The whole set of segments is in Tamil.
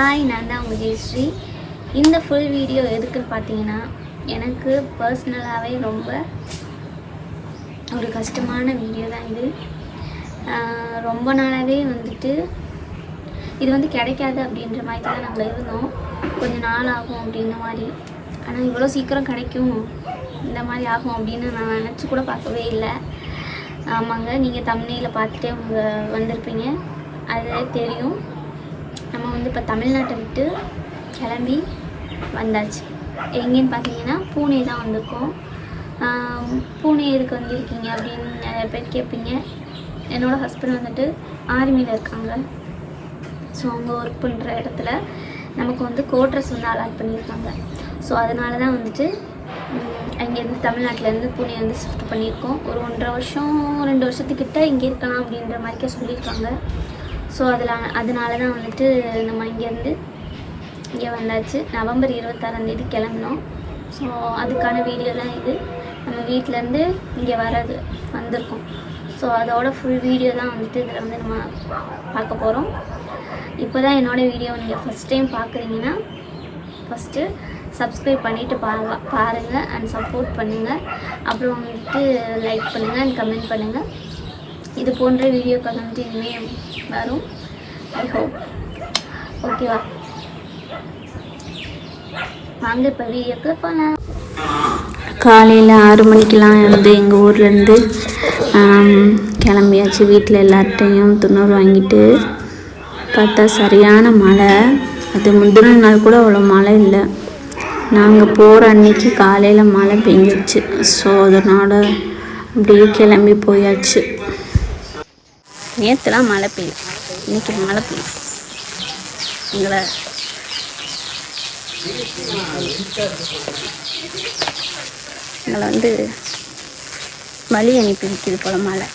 ஹாய் நான் தான் உங்கள் ஜெயஸ்ரீ இந்த ஃபுல் வீடியோ எதுக்குன்னு பார்த்தீங்கன்னா எனக்கு பர்சனலாகவே ரொம்ப ஒரு கஷ்டமான வீடியோ தான் இது. ரொம்ப நாளாகவே வந்துட்டு இது வந்து கிடைக்காது அப்படின்ற மாதிரி தான் நாங்கள் இருந்தோம். கொஞ்சம் நாள் ஆகும் அப்படின்ற மாதிரி. ஆனால் இவ்வளோ சீக்கிரம் கிடைக்கும். இந்த மாதிரி ஆகும் அப்படின்னு நான் நினச்சி கூட பார்க்கவே இல்லை. ஆமாங்க நீங்கள் தமிழில் பார்த்துட்டே உங்கள் வந்திருப்பீங்க. அது தெரியும். நம்ம வந்து இப்போ தமிழ்நாட்டை விட்டு கிளம்பி வந்தாச்சு. எங்கேன்னு பார்த்தீங்கன்னா பூனே தான் வந்திருக்கோம் பூனே எதுக்கு வந்திருக்கீங்க அப்படின்னு நிறைய பேர் கேட்பீங்க. என்னோடய ஹஸ்பண்ட் வந்துட்டு ஆர்மியில் இருக்காங்க. ஸோ அவங்க ஒர்க் பண்ணுற இடத்துல நமக்கு வந்து கோட்ரஸ் வந்து அலாட் பண்ணியிருக்காங்க. ஸோ அதனால தான் வந்துட்டு இங்கேருந்து அங்கேருந்து தமிழ்நாட்டிலேருந்து பூனே வந்து ஷிஃப்ட் பண்ணியிருக்கோம். ஒரு ஒன்றரை வருஷம் ரெண்டு வருஷத்துக்கிட்ட இங்கே இருக்கலாம் அப்படின்ற மாதிரிக்கே சொல்லியிருக்காங்க. ஸோ அதில் அதனால தான் வந்துட்டு நம்ம இங்கேருந்து இங்கே வந்தாச்சு. நவம்பர் இருபத்தாறாந்தேதி கிளம்பினோம். ஸோ அதுக்கான வீடியோ தான் இது. நம்ம வீட்டிலேருந்து இங்கே வர்றது வந்திருக்கோம். ஸோ அதோட ஃபுல் வீடியோ தான் வந்துட்டு இதில் வந்து நம்ம பார்க்க போகிறோம் இப்போ தான் என்னோடய வீடியோ நீங்கள் ஃபஸ்ட் டைம் பார்க்குறீங்கன்னா ஃபஸ்ட்டு சப்ஸ்கிரைப் பண்ணிவிட்டு பா பாருங்கள் அண்ட் சப்போர்ட் பண்ணுங்கள் அப்புறம் வந்துட்டு லைக் பண்ணுங்கள் அண்ட் கமெண்ட் பண்ணுங்கள் இது போன்ற வீடியோக்கள் வந்துட்டு இனிமேல் வரும் ஐ ஹோப் ஓகேவா வாங்க இப்போ வீடியோக்கு போகலாம் காலையில் ஆறு மணிக்கெலாம் வந்து எங்கள் ஊர்லேருந்து கிளம்பியாச்சு வீட்டில் எல்லார்ட்டையும் துண்ணூறு வாங்கிட்டு பார்த்தா சரியான மழை அது முந்தின நாள் கூட அவ்வளோ மழை இல்லை நாங்கள் போகிற அன்னைக்கு காலையில் மழை பெஞ்சிச்சு ஸோ அதனால் அப்படியே கிளம்பி போயாச்சு நேற்றுலாம் மழை பெய்யும் இன்னைக்கு மழை பெய்யும் எங்களை எங்களை வந்து வழி அனுப்பி வைக்கிது போல மழை.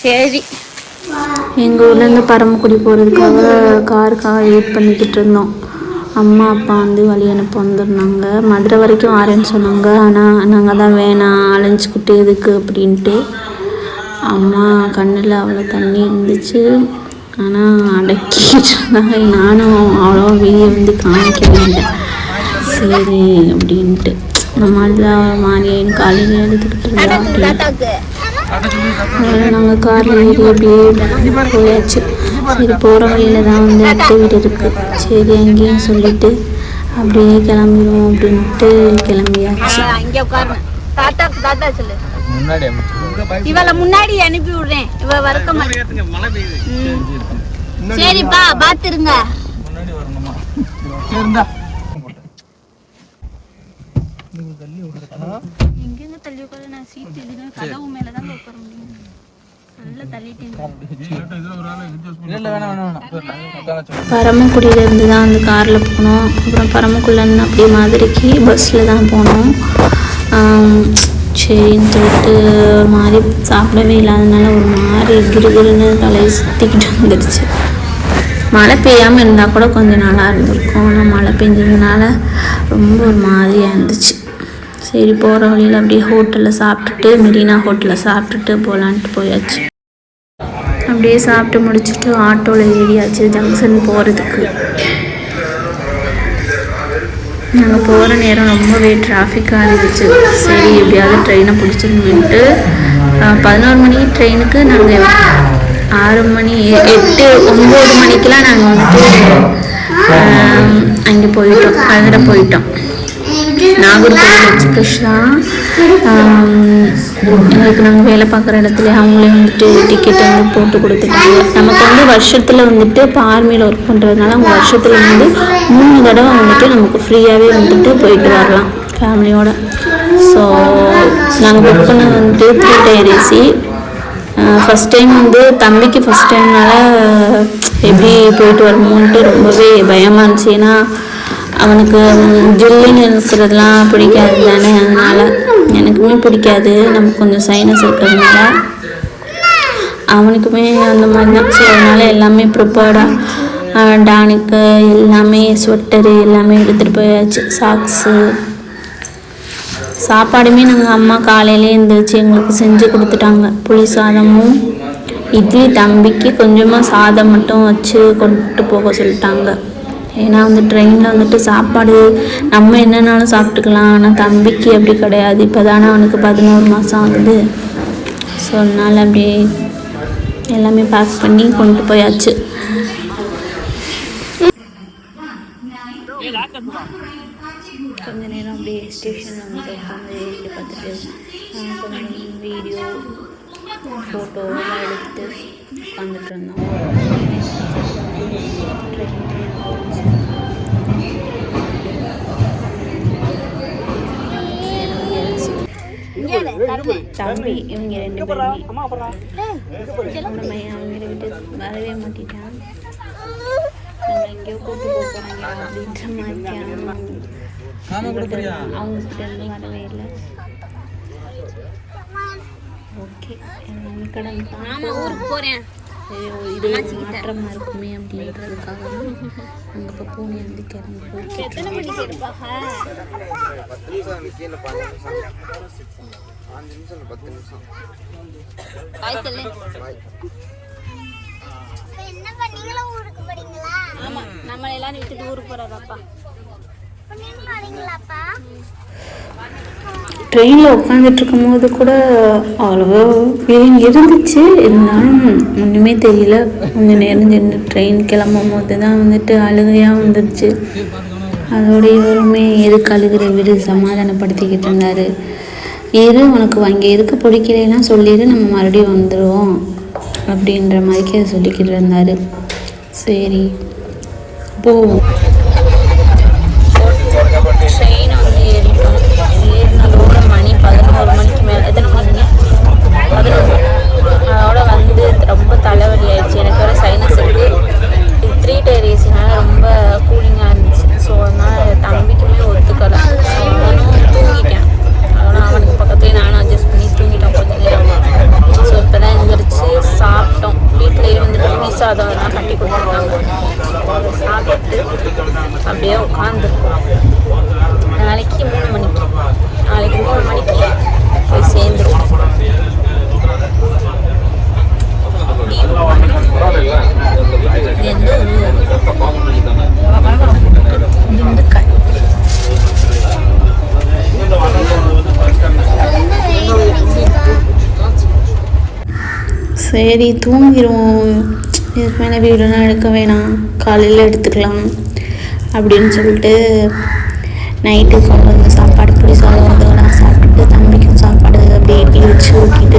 சரி. எங்கள் ஊர்லேருந்து பரமக்குடி போகிறதுக்காக காருக்காக வெயிட் பண்ணிக்கிட்டு இருந்தோம். அம்மா அப்பா வந்து வழி அனுப்ப வந்துருந்தாங்க. மதுரை வரைக்கும் வரேன்னு சொன்னாங்க. ஆனால் நாங்கள் தான் வேணாம் அலைஞ்சிக்கிட்டு எதுக்கு அப்படின்ட்டு. அம்மா கண்ணில் அவ்வளோ தண்ணி இருந்துச்சு. ஆனால் அடக்கிட்டு இருந்தாங்க நானும் அவ்வளோ வெளியே வந்து காமிக்க இல்லை. சரி அப்படின்ட்டு. நம்மளால் மாறியின் காலையில் எடுத்துக்கிட்டு இருந்தா நாங்கள் காரில் ஏறி அப்படியே போயாச்சு. சரி போகிற வழியில் தான் வந்து அத்தை வீடு இருக்குது சரி அங்கேயும் சொல்லிட்டு அப்படியே கிளம்பிடுவோம் அப்படின்ட்டு கிளம்பியாச்சு. இவள முன்னாடி அனுப்பி விடுறேன். இவ வரக்க சரிப்பா பாத்துருங்க. முன்னாடி வரணுமா? இருந்தா. எங்கெங்க தள்ளி உட்கார. நான் சீட் இதுன்னு கதவு மேலே தான் உட்கார முடியும். பரமக்குடியிலேருந்து தான் அந்த காரில் போனோம். அப்புறம் பரமக்குடியிலேருந்து அப்படியே மதுரைக்கு பஸ்ஸில் தான் போனோம். சரின்னு சொல்லிட்டு ஒரு மாதிரி சாப்பிடவே இல்லாதனால ஒரு மாதிரி கிருகிருன்னு தலையை சுற்றிக்கிட்டு வந்துடுச்சு மழை பெய்யாமல் இருந்தால் கூட கொஞ்சம் நல்லா இருந்திருக்கும். ஆனால் மழை பெஞ்சதுனால ரொம்ப ஒரு மாதிரியாக இருந்துச்சு. சரி போகிற வழியில் அப்படியே ஹோட்டலில் சாப்பிட்டுட்டு மெரினா ஹோட்டலில் சாப்பிட்டுட்டு போகலான்ட்டு போயாச்சு. அப்படியே சாப்பிட்டு முடிச்சுட்டு ஆட்டோவில் ஏறியாச்சு ஜங்ஷன் போகிறதுக்கு நாங்கள் போகிற நேரம் ரொம்பவே டிராஃபிக்காக இருந்துச்சு. சரி எப்படியாவது ட்ரெயினை பிடிச்சிருந்துட்டு பதினோரு மணிக்கு ட்ரெயினுக்கு நாங்கள் ஆறு மணி எட்டு ஒம்பது மணிக்கெலாம் நாங்கள் வந்துட்டு அங்கே போயிட்டோம் அதில் போயிட்டோம். நாகர்கோவில் எக்ஸ்பிரஸ் தான் எங்களுக்கு நாங்கள் வேலை பார்க்குற இடத்துல அவங்களே வந்துட்டு டிக்கெட் வந்து போட்டு கொடுத்துட்டாங்க. நமக்கு வந்து வருஷத்தில் வந்துட்டு இப்போ ஆர்மியில் ஒர்க் பண்ணுறதுனால அவங்க வருஷத்தில் வந்து மூணு தடவை வந்துட்டு நமக்கு ஃப்ரீயாகவே வந்துட்டு போயிட்டு வரலாம் ஃபேமிலியோட ஸோ நாங்கள் புக் பண்ண வந்துட்டு three tier AC first time வந்து தம்பிக்கு ஃபஸ்ட் டைம்னால எப்படி போயிட்டு வரமோன்ட்டு ரொம்பவே பயமாக இருந்துச்சு. ஏன்னா அவனுக்கு ஜில்லுன்னு இருக்கிறதுலாம் பிடிக்காது தானே? அதனால் எனக்குமே பிடிக்காது. நமக்கு கொஞ்சம் சைனஸ் இருக்கிறதுனால. அவனுக்குமே அந்த மாதிரி தான் ஸோ அதனால் எல்லாமே ப்ரிப்பேர்டாக டானிக்கு எல்லாமே ஸ்வெட்டரு எல்லாமே எடுத்துகிட்டு போயாச்சு. சாக்ஸு சாப்பாடுமே நாங்கள் அம்மா காலையிலே எழுந்திரிச்சு எங்களுக்கு செஞ்சு கொடுத்துட்டாங்க. புளி சாதமும் இட்லி தம்பிக்கு கொஞ்சமாக சாதம் மட்டும் வச்சு கொண்டு போக சொல்லிட்டாங்க. ஏன்னா வந்து ட்ரெயினில் வந்துட்டு சாப்பாடு நம்ம என்னன்னாலும் சாப்பிட்டுக்கலாம். ஆனால் தம்பிக்கு அப்படி கிடையாது. இப்போ தானே அவனுக்கு பதினோரு மாதம் ஆகுது. ஸோ அதனால் அப்படியே எல்லாமே பேக் பண்ணி கொண்டு போயாச்சு. கொஞ்ச நேரம் அப்படியே ஸ்டேஷனில் வந்து உட்காந்து வேடிக்கை பார்த்துட்டு கொஞ்சம் வீடியோ ஃபோட்டோலாம் எடுத்து உட்காந்துட்டு இருந்தோம். தம்பி இவங்க ரெண்டு பேருமே. அவங்கள விட்டு வரவே மாட்டிட்டான் நம்ம எங்கேயோ கூட்டு போக போறாங்க அப்படின்ற கொடுக்குறியா அவங்க கிட்ட இருந்து வரவே இல்லை. ஓகே கடன் ஆமா ஊருக்கு போறேன். இது ஒரு மாற்றமா இருக்குமே அப்படின்றதுக்காக தான் அங்கே இப்போ பூனை வந்து கிளம்பி போயிட்டு எத்தனை மணிக்கு இருப்பாங்க? பத்து நிமிஷம் கீழே பாஞ்சு நிமிஷம் அஞ்சு நிமிஷம் இல்லை பத்து நிமிஷம். பாய் சொல்லு. என்ன பண்ணீங்களா ஊருக்கு போறீங்களா? ஆமா நம்மள எல்லாரும் விட்டுட்டு ஊருக்கு போறாதாப்பா ட்ரெயினில் உட்காந்துட்டு இருக்கும்போது கூட அவ்வளோ ஃபீலிங் இருந்துச்சு. இருந்தாலும் ஒன்றுமே தெரியல. கொஞ்சம் நேரம் சென்று ட்ரெயின் கிளம்பும் போது தான் வந்துட்டு அழுகையாக வந்துருச்சு. அதோட இவருமே எதுக்கு அழுகிற வீடு சமாதானப்படுத்திக்கிட்டு இருந்தார். இரு உனக்கு அங்கே இருக்க பிடிக்கலைன்னா சொல்லிடு நம்ம மறுபடியும் வந்துடுவோம் அப்படின்ற மாதிரிக்கே சொல்லிக்கிட்டு இருந்தார். சரி போவோம். பதினோரு மணிக்கு மேலே எத்தனை மணிங்க பதினொன்று அதோட வந்து ரொம்ப தலைவலி ஆயிடுச்சு எனக்கு வேறு சைனஸ் இருக்குது த்ரீ டயர் ஏசினால ரொம்ப கூலிங்காக இருந்துச்சு ஸோ அதனால் தம்பிக்குமே ஒத்துக்கலை ஸோ நானும் தூங்கிட்டேன் அதனால் அவனுக்கு பக்கத்துலேயே நானும் அட்ஜஸ்ட் பண்ணி தூங்கிட்டோம் கொஞ்ச நேரம் ஸோ இப்போ தான் எழுந்திரிச்சு சாப்பிட்டோம் வீட்டிலேயே வந்துட்டு புளி சாதம் எல்லாம் கட்டி கொடுத்துருக்காங்க அதை சாப்பிட்டு அப்படியே உட்காந்துருக்கோம் நாளைக்கு மூணு மணிக்கு நாளைக்கு மூணு மணிக்கு போய் சேர்ந்துருவோம் இது எந்த ஊரு திண்டுக்கல் சரி தூங்கிடுவோம் இதுக்கு மேலே வீடெல்லாம் எடுக்க வேணாம். காலையில் எடுத்துக்கலாம் அப்படின்னு சொல்லிட்டு நைட்டு கொண்டு வந்து சாப்பாடு புளி சாதம் சாப்பிட்டுட்டு தம்பிக்கும் சாப்பாடு அப்படியே இட்லி வச்சு ஊட்டிட்டு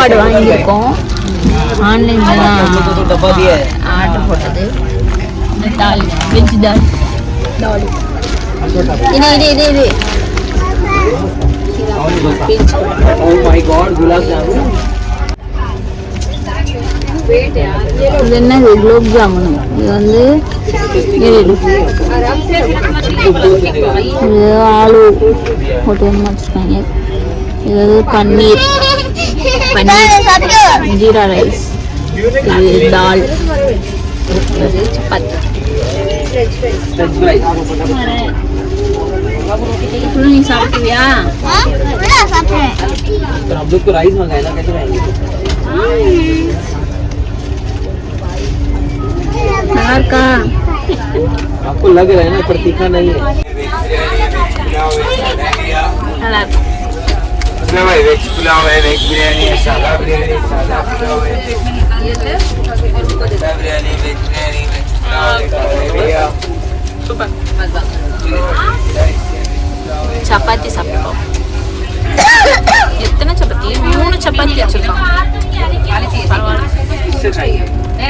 சாப்பாடு வாங்கியிருக்கோம். ஆன்லைனில் தான் ஆர்டர் போட்டது. தால் வெஜ் தால். தால் இது இது இது இது இது? என்ன குலோப் ஜாமுன். இது வந்து இது ஆலு போட்டு வச்சுருக்காங்க. இது பன்னீர். पनीर जीरा राइस दाल चपाती तो आपको लग रहा है ना प्रतीक्षा नहीं है। pilav आहे व्हेज पुलाव आहे व्हेज बिर्याणी आहे साधा बिर्याणी साधा पुलाव आहे biryani veg biryani veg pulao Super. Chapati సప్పం ఎత్తన చపాతి మూడు చపాతి తెచ్చుతాం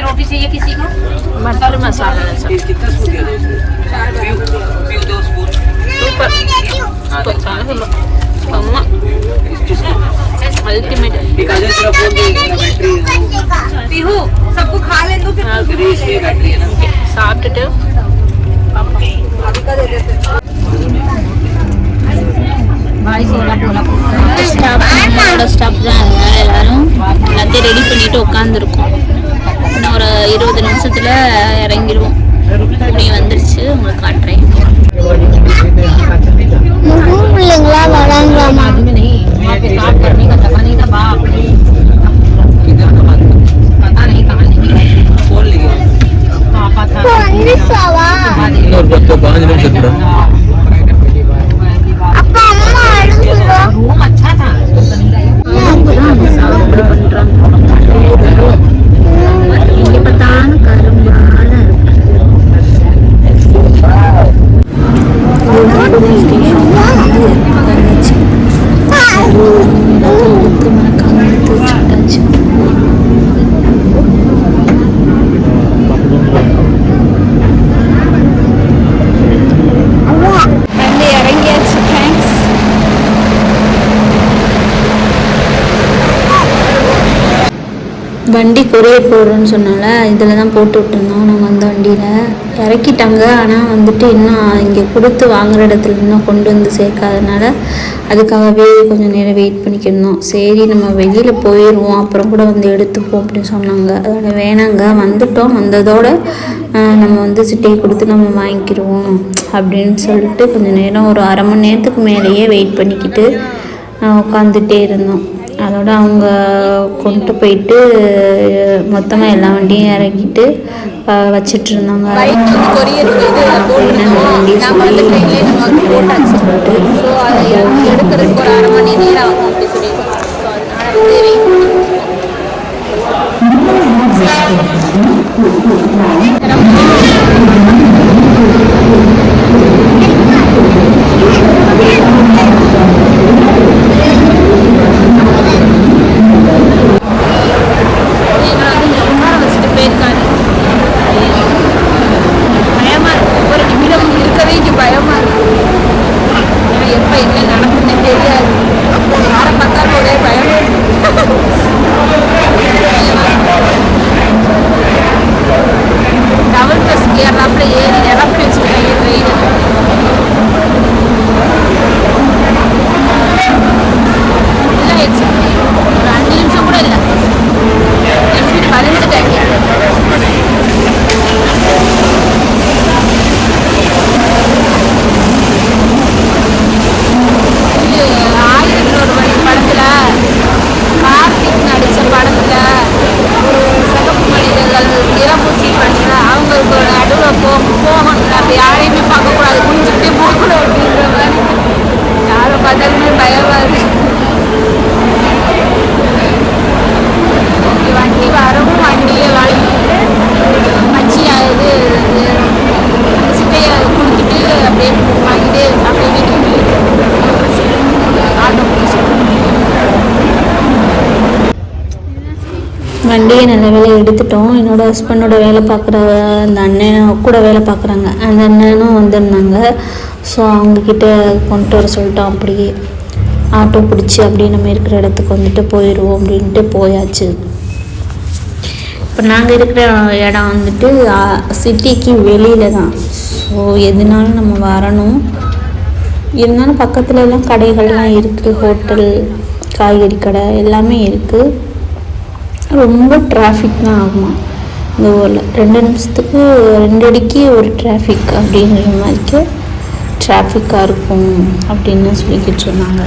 रोटी चाहिए किसी को मसाला मसाला पीहू सबको खा ले तो फिर इसमें बैटरी है ना சாப்பிட்டுட்டு ஸ்டாப் நம்மளோட ஸ்டாப் தான் அதனால எல்லாரும் எல்லாத்தையும் ரெடி பண்ணிட்டு உட்காந்துருக்கோம் இன்னும் ஒரு இருபது நிமிஷத்துல இறங்கிடுவோம் இப்படி வந்துருச்சு உங்களுக்கு காட்டுறேன் பிள்ளைங்களா வராங்களாமா வண்டி கொரியர் போடுறேன்னு சொன்னால இதில் தான் போட்டு விட்டுருந்தோம். நாங்கள் அந்த வண்டியில் இறக்கிட்டாங்க. ஆனால் வந்துட்டு இன்னும் இங்கே கொடுத்து வாங்குற இடத்துல இன்னும் கொண்டு வந்து சேர்க்காதனால அதுக்காகவே கொஞ்சம் நேரம் வெயிட் பண்ணிக்கிருந்தோம். சரி நம்ம வெளியில் போயிடுவோம் அப்புறம் கூட வந்து எடுத்துப்போம் அப்படின்னு சொன்னாங்க. அதோட வேணாங்க வந்துட்டோம். வந்ததோட நம்ம வந்து சிட்டியை கொடுத்து நம்ம வாங்கிக்கிடுவோம் அப்படின்னு சொல்லிட்டு கொஞ்சம் நேரம் ஒரு அரை மணி நேரத்துக்கு மேலேயே வெயிட் பண்ணிக்கிட்டு உட்காந்துட்டே இருந்தோம். அதோட அவங்க கொண்டு போயிட்டு மொத்தமாக எல்லா வண்டியும் இறக்கிட்டு அஹ், வச்சிட்டு இருந்தாங்க சொல்லிட்டு எடுக்கிறதுக்கு ஒரு அரை மணி நேரம் ஆகும் அப்படி சொல்லிட்டு ஸோ அதனால வந்து வெயிட் இவரை வந்து இங்க உட்கார வச்சுட்டு போயிருக்காரு பயமா இருக்கு ஒவ்வொரு நிமிடம் இருக்கவே இங்க பயமா இருக்கு ஏன்னா எப்ப என்ன நடக்குதுன்னு தெரியாது யாரை பார்த்தாலும் ஒரே பயம் டபுள் வண்டியை நல்ல வேலை எடுத்துட்டோம். என்னோட ஹஸ்பண்டோட வேலை பார்க்குற அந்த அண்ணன் கூட வேலை பார்க்குறாங்க. அந்த அண்ணனும் வந்திருந்தாங்க. ஸோ அவங்கக்கிட்ட கொண்டு வர சொல்லிட்டோம் அப்படியே ஆட்டோ பிடிச்சி அப்படியே நம்ம இருக்கிற இடத்துக்கு வந்துட்டு போயிடுவோம் அப்படின்ட்டு போயாச்சு. இப்போ நாங்கள் இருக்கிற இடம் வந்துட்டு சிட்டிக்கு வெளியில் தான். ஸோ எதுனாலும் நம்ம வரணும். இருந்தாலும் பக்கத்துல எல்லாம் கடைகள்லாம் இருக்குது ஹோட்டல் காய்கறி கடை எல்லாமே இருக்குது ரொம்ப டிராஃபிக் தான் ஆகுமா இந்த ஊரில் ரெண்டு நிமிஷத்துக்கு ரெண்டு அடிக்கு ஒரு டிராஃபிக் அப்படிங்கிற மாதிரிக்கு டிராஃபிக்காக இருக்கும் அப்படின்னு சொல்லிக்கிட்டு சொன்னாங்க.